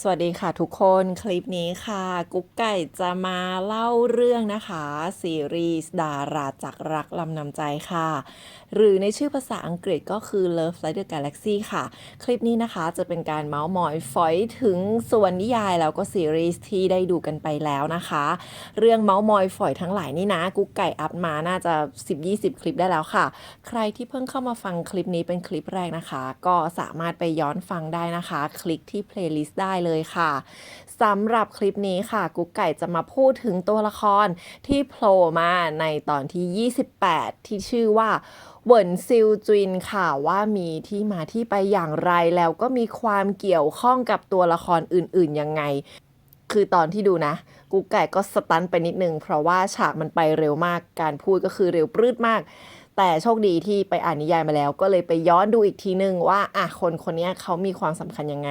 สวัสดีค่ะทุกคนคลิปนี้ค่ะ กุ๊กไก่จะมาเล่าเรื่องนะคะ ซีรีส์ดาราจากรักลำนำใจค่ะ หรือในชื่อภาษาอังกฤษก็คือ Love Like the Galaxy ค่ะ คลิปนี้นะคะจะเป็นการเมาส์มอยฝอยถึงส่วนนิยายแล้วก็ซีรีส์ที่ได้ดูกันไปแล้วนะคะ เรื่องเมาส์มอยฝอยทั้งหลายนี่นะ กุ๊กไก่อัพมาน่าจะ 10-20 คลิปได้แล้วค่ะ ใครที่เพิ่งเข้ามาฟังคลิปนี้เป็นคลิปแรกนะคะ ก็สามารถไปย้อนฟังได้นะคะ คลิกที่ playlist ได้เลยค่ะสำหรับคลิปนี้ค่ะ กุ๊กไก่จะมาพูดถึงตัวละครที่โผล่มาในตอนที่ 28 ที่ชื่อว่าเหวินซิลจุนค่ะว่ามีที่มาที่ไปอย่างไรแล้วก็มีความเกี่ยวข้องกับตัวละครอื่นๆยังไง คือตอนที่ดูนะ กุ๊กไก่ก็สตันไปนิดนึง เพราะว่าฉากมันไปเร็วมากการพูดก็คือเร็วปรืดมากแต่โชคดีที่ไปอ่านนิยายมาแล้ว ก็เลยไปย้อนดูอีกทีนึงว่าอะคนคนนี้เขามีความสำคัญยังไง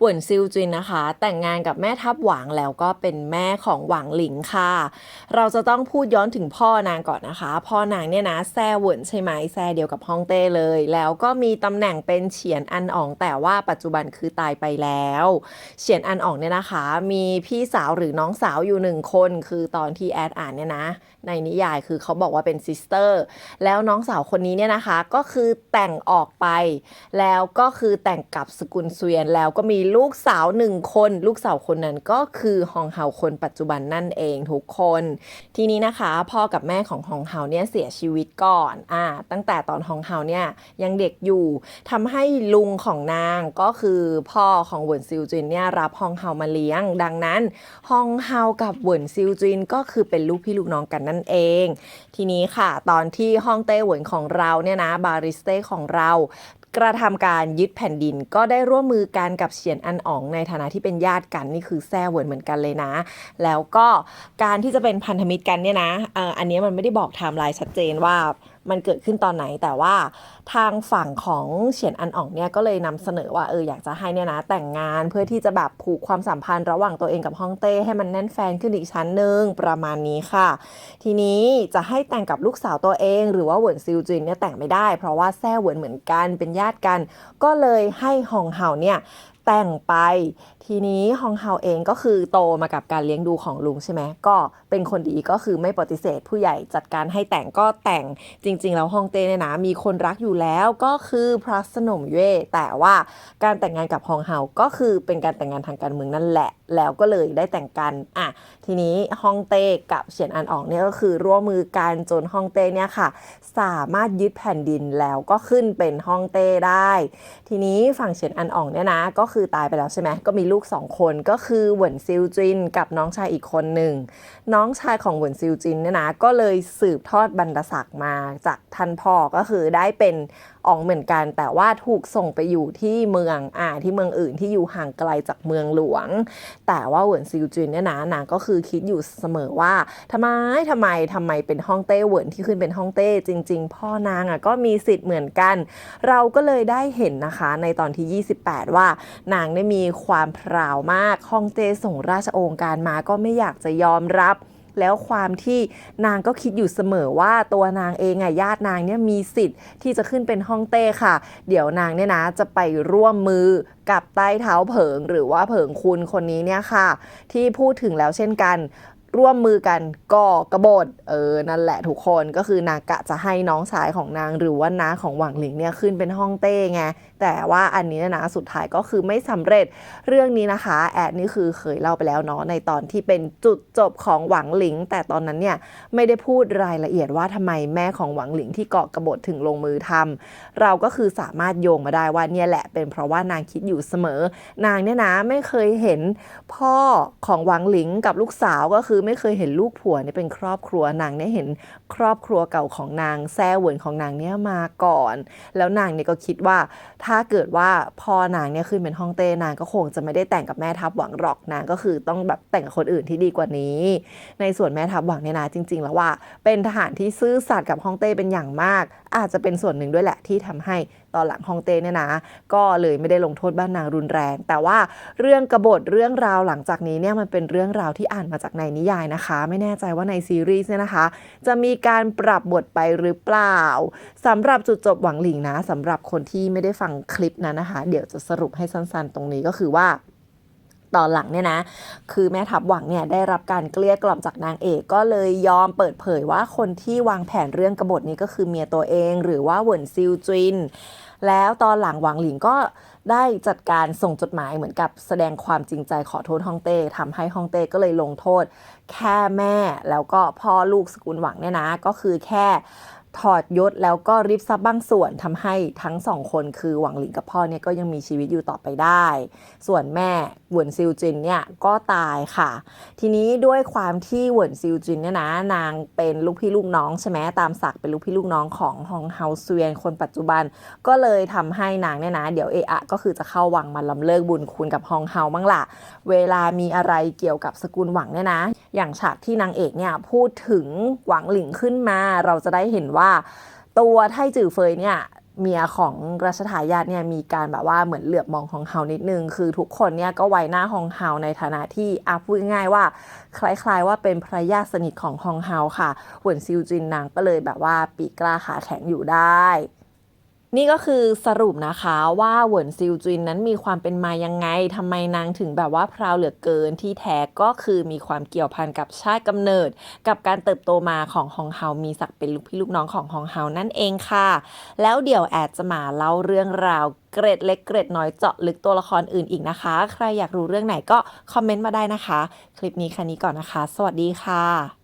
หวนซิลจินนะคะ แต่งงานกับแม่ทัพหวางแล้วก็เป็นแม่ของหวางหลิงค่ะ เราจะต้องพูดย้อนถึงพ่อนางก่อนนะคะ พ่อนางเนี่ยนะแซ่หวนใช่ไหมแซ่เดียวกับฮ่องเต้เลย แล้วก็มีตำแหน่งเป็นเฉียนอันอ๋องแต่ว่าปัจจุบันคือตายไปแล้วเฉียนอันอ๋องเนี่ยนะคะ มีพี่สาวหรือน้องสาวอยู่หนึ่งคนคือตอนที่แอดอ่านเนี่ยนะ ในนิยายคือเขาบอกว่าเป็นซิสเตอร์แล้วน้องสาวคนนี้เนี่ยนะคะก็คือแต่งออกไป แล้วก็คือแต่งกับสกุลเสวียนแล้วก็มีลูกสาวหนึ่งคน ลูกสาวคนนั้นก็คือฮองเฮาคนปัจจุบันนั่นเองทุกคน ทีนี้นะคะพ่อกับแม่ของฮองเฮาเนี่ยเสียชีวิตก่อนอ่าตั้งแต่ตอนฮองเฮาเนี่ยยังเด็กอยู่ทำให้ลุงของนางก็คือพ่อของเหวินซิลจินเนี่ยรับฮองเฮามาเลี้ยง ดังนั้นฮองเฮากับเหวินซิลจินก็คือเป็นลูกพี่ลูกน้องกันนั่นเอง ทีนี้ค่ะ ตอนที่ฮองเต้เหวินของเราเนี่ยนะบาริสเต้ของเรา กระทำการยึดแผ่นดินก็ได้ร่วมมือกันกับเฉียนอันอ๋องในฐานะที่เป็นญาติกันนี่คือแซ่เหวินเหมือนกันเลยนะ แล้วก็การที่จะเป็นพันธมิตรกันเนี่ยนะอันนี้มันไม่ได้บอกไทม์ไลน์ชัดเจนว่า มันเกิดขึ้นตอนไหนแต่ว่าทางฝั่งของเฉียนอันอ๋องเนี่ยก็เลยนำเสนอว่าเอออยากจะให้เนี่ยนะแต่งงานเพื่อที่จะแบบผูกความสัมพันธ์ระหว่างตัวเองกับฮ่องเต้ให้มันแน่นแฟนขึ้นอีกชั้นหนึ่งประมาณนี้ค่ะ ทีนี้จะให้แต่งกับลูกสาวตัวเอง หรือว่าเหวินซิลจินเนี่ยแต่งไม่ได้ เพราะว่าแซ่เหวินเหมือนกันเป็นญาติกัน ก็เลยให้ฮองเฮาเนี่ย แต่งไป ทีนี้ฮองเฮาเองก็คือโตมากับการเลี้ยงดูของลุงใช่ไหมก็เป็นคนดีก็คือไม่ปฏิเสธ ผู้ใหญ่จัดการให้แต่งก็แต่งจริง ๆ แล้วฮองเต้เนี่ยนะมีคนรักอยู่แล้วก็คือพระสนมเย่แต่ว่าการแต่งงานกับฮองเฮาก็คือเป็นการแต่งงานทางการเมืองนั่นแหละ แล้วก็เลยได้แต่งกันอะทีนี้ฮองเต้กับเฉียนอันอองเนี่ยก็คือร่วมมือกันจนฮองเต้เนี่ยค่ะ สามารถยึดแผ่นดินแล้วก็ขึ้นเป็นฮองเต้ได้ ทีนี้ฝั่งเฉียนอันอ่องเนี่ยนะก็คือตายไปแล้วใช่ไหมก็มีลูกสองคนก็คือเหวินซิลจินกับน้องชายอีกคนหนึ่งน้องชายของเหวินซิลจินเนี่ยนะก็เลยสืบทอดบรรดศักดิ์มาจากท่านพ่อก็คือได้เป็น อองเหมือนกัน แต่ว่าถูกส่งไปอยู่ที่เมืองอ่าที่เมืองอื่นที่อยู่ห่างไกลจากเมืองหลวง แต่ว่าเหวินซิลจินเนี่ยนะนางก็คือคิดอยู่เสมอว่าทำไมทำไมทำไมเป็นฮ่องเต้เหวินที่ขึ้นเป็นฮ่องเต้จริง ๆ พ่อนางอะก็มีสิทธิ์เหมือนกัน เราก็เลยได้เห็นนะคะในตอนที่ 28 ว่านางได้มีความพราวมากฮ่องเต้ส่งราชโองการมาก็ไม่อยากจะยอมรับ แล้วความที่นางก็คิดอยู่เสมอว่าตัวนางเองอะญาตินางเนี่ยมีสิทธิ์ที่จะขึ้นเป็นฮ่องเต้ค่ะ เดี๋ยวนางเนี่ยนะจะไปร่วมมือกับใต้เท้าเผิงหรือว่าเผิงคุณคนนี้เนี่ยค่ะ ที่พูดถึงแล้วเช่นกัน ร่วมมือกันก่อกบฏเออนั่นแหละทุกคนก็คือนางกะจะให้น้องชายของนางหรือว่าน้าของหวังหลิงเนี่ยขึ้นเป็นฮ่องเต้ไงแต่ว่าอันนี้นะสุดท้ายก็คือไม่สำเร็จเรื่องนี้นะคะ แอดนี่คือเคยเล่าไปแล้วเนาะในตอนที่เป็นจุดจบของหวังหลิง แต่ตอนนั้นเนี่ยไม่ได้พูดรายละเอียดว่าทำไมแม่ของหวังหลิงที่เกาะกระบฏถึงลงมือทำเราก็คือสามารถโยงมาได้ว่าเนี่ยแหละเป็นเพราะว่านางคิดอยู่เสมอ นางเนี่ยนะไม่เคยเห็นพ่อของหวังหลิงกับลูกสาวก็คือไม่เคยเห็นลูกผัวเนี่ยเป็นครอบครัวนางเนี่ยเห็นครอบครัวเก่าของนางแซ่เหวินของนางเนี่ยมาก่อน แล้วนางเนี่ยก็คิดว่าถ้าเกิดว่าพ่อนางเนี่ยขึ้นเป็นฮ่องเต้นางก็คงจะไม่ได้แต่งกับแม่ทัพหวังหรอกนางก็คือต้องแบบแต่งกับคนอื่นที่ดีกว่านี้ ในส่วนแม่ทัพหวังเนี่ยนะจริง ๆ แล้วว่าเป็นทหารที่ซื่อสัตย์กับฮ่องเต้เป็นอย่างมาก อาจจะเป็นส่วนหนึ่งด้วยแหละที่ทำให้ตตอนหลังฮองเต้เนี่ยนะ ก็เลยไม่ได้ลงโทษบ้านนางรุนแรง แต่ว่าเรื่องกบฏเรื่องราวหลังจากนี้เนี่ยมันเป็นเรื่องราวที่อ่านมาจากในนิยายนะคะ ไม่แน่ใจว่าในซีรีส์เนี่ยนะคะ จะมีการปรับบทไปหรือเปล่าสำหรับจุดจบหวังหลิงนะสำหรับคนที่ไม่ได้ฟังคลิปนั้นนะคะ เดี๋ยวจะสรุปให้สั้นๆ ตรงนี้ก็คือว่าตอนหลังเนี่ยนะ คือแม่ทัพหวังเนี่ยได้รับการเกลี้ยกล่อมจากนางเอกก็เลยยอมเปิดเผยว่าคนที่วางแผนเรื่องกบฏนี้ก็คือเมียตัวเอง หรือว่าเหวินซิลจิน แล้วตอนหลังหวังหลิงก็ ได้จัดการส่งจดหมายเหมือนกับแสดงความจริงใจขอโทษฮ่องเต้ทำให้ฮ่องเต้ก็เลยลงโทษ แค่แม่แล้วก็พ่อลูกสกุลหวังเนี่ยนะ ก็คือแค่ ถอดยศแล้วก็ริบทรัพย์บางส่วนทำให้ทั้งสองคนคือหวังหลิงกับพ่อเนี่ยก็ยังมีชีวิตอยู่ต่อไปได้ ส่วนแม่หวนซิลจินเนี่ยก็ตายค่ะ ทีนี้ด้วยความที่หวนซิลจินเนี่ยนะนางเป็นลูกพี่ลูกน้องใช่ไหมตามศักดิ์เป็นลูกพี่ลูกน้องของฮองเฮาเซียนคนปัจจุบัน ก็เลยทำให้นางเนี่ยนะเดี๋ยวเอะอะก็คือจะเข้าวังมาลำเลิกบุญคุณกับฮองเฮาบ้างล่ะเวลามีอะไรเกี่ยวกับสกุลหวังเนี่ยนะ อย่างฉากที่นางเอกเนี่ยพูดถึงหวังหลิงขึ้นมาเราจะได้เห็นว่าว่าตัวไทจือเฟยเนี่ยเมียของรัชทายาทเนี่ยมีการแบบว่าเหมือนเหลือบมองของเฮานิดนึง คือทุกคนเนี่ยก็ไว้หน้าฮองเฮาในฐานะที่อาพูดง่ายว่า คล้ายๆว่าเป็นภรรยาสนิทของฮองเฮาค่ะหวนซิวจินนางก็เลยแบบว่าปีกกล้าขาแข็งอยู่ได้ นี่ก็คือสรุปนะคะว่าเหวินซิลจินนั้นมีความเป็นมายังไงทำไมนางถึงแบบว่าพราวเหลือเกินที่แท้ก็คือมีความเกี่ยวพันกับชาติกำเนิด กับการเติบโตมาของฮองเฮามีศักดิ์เป็นลูกพี่ลูกน้องของฮองเฮานั่นเองค่ะ แล้วเดี๋ยวแอดจะมาเล่าเรื่องราวเกร็ดเล็กเกร็ดน้อยเจาะลึกตัวละครอื่นอีกนะคะ ใครอยากรู้เรื่องไหนก็คอมเมนต์มาได้นะคะ คลิปนี้แค่นี้ก่อนนะคะ สวัสดีค่ะ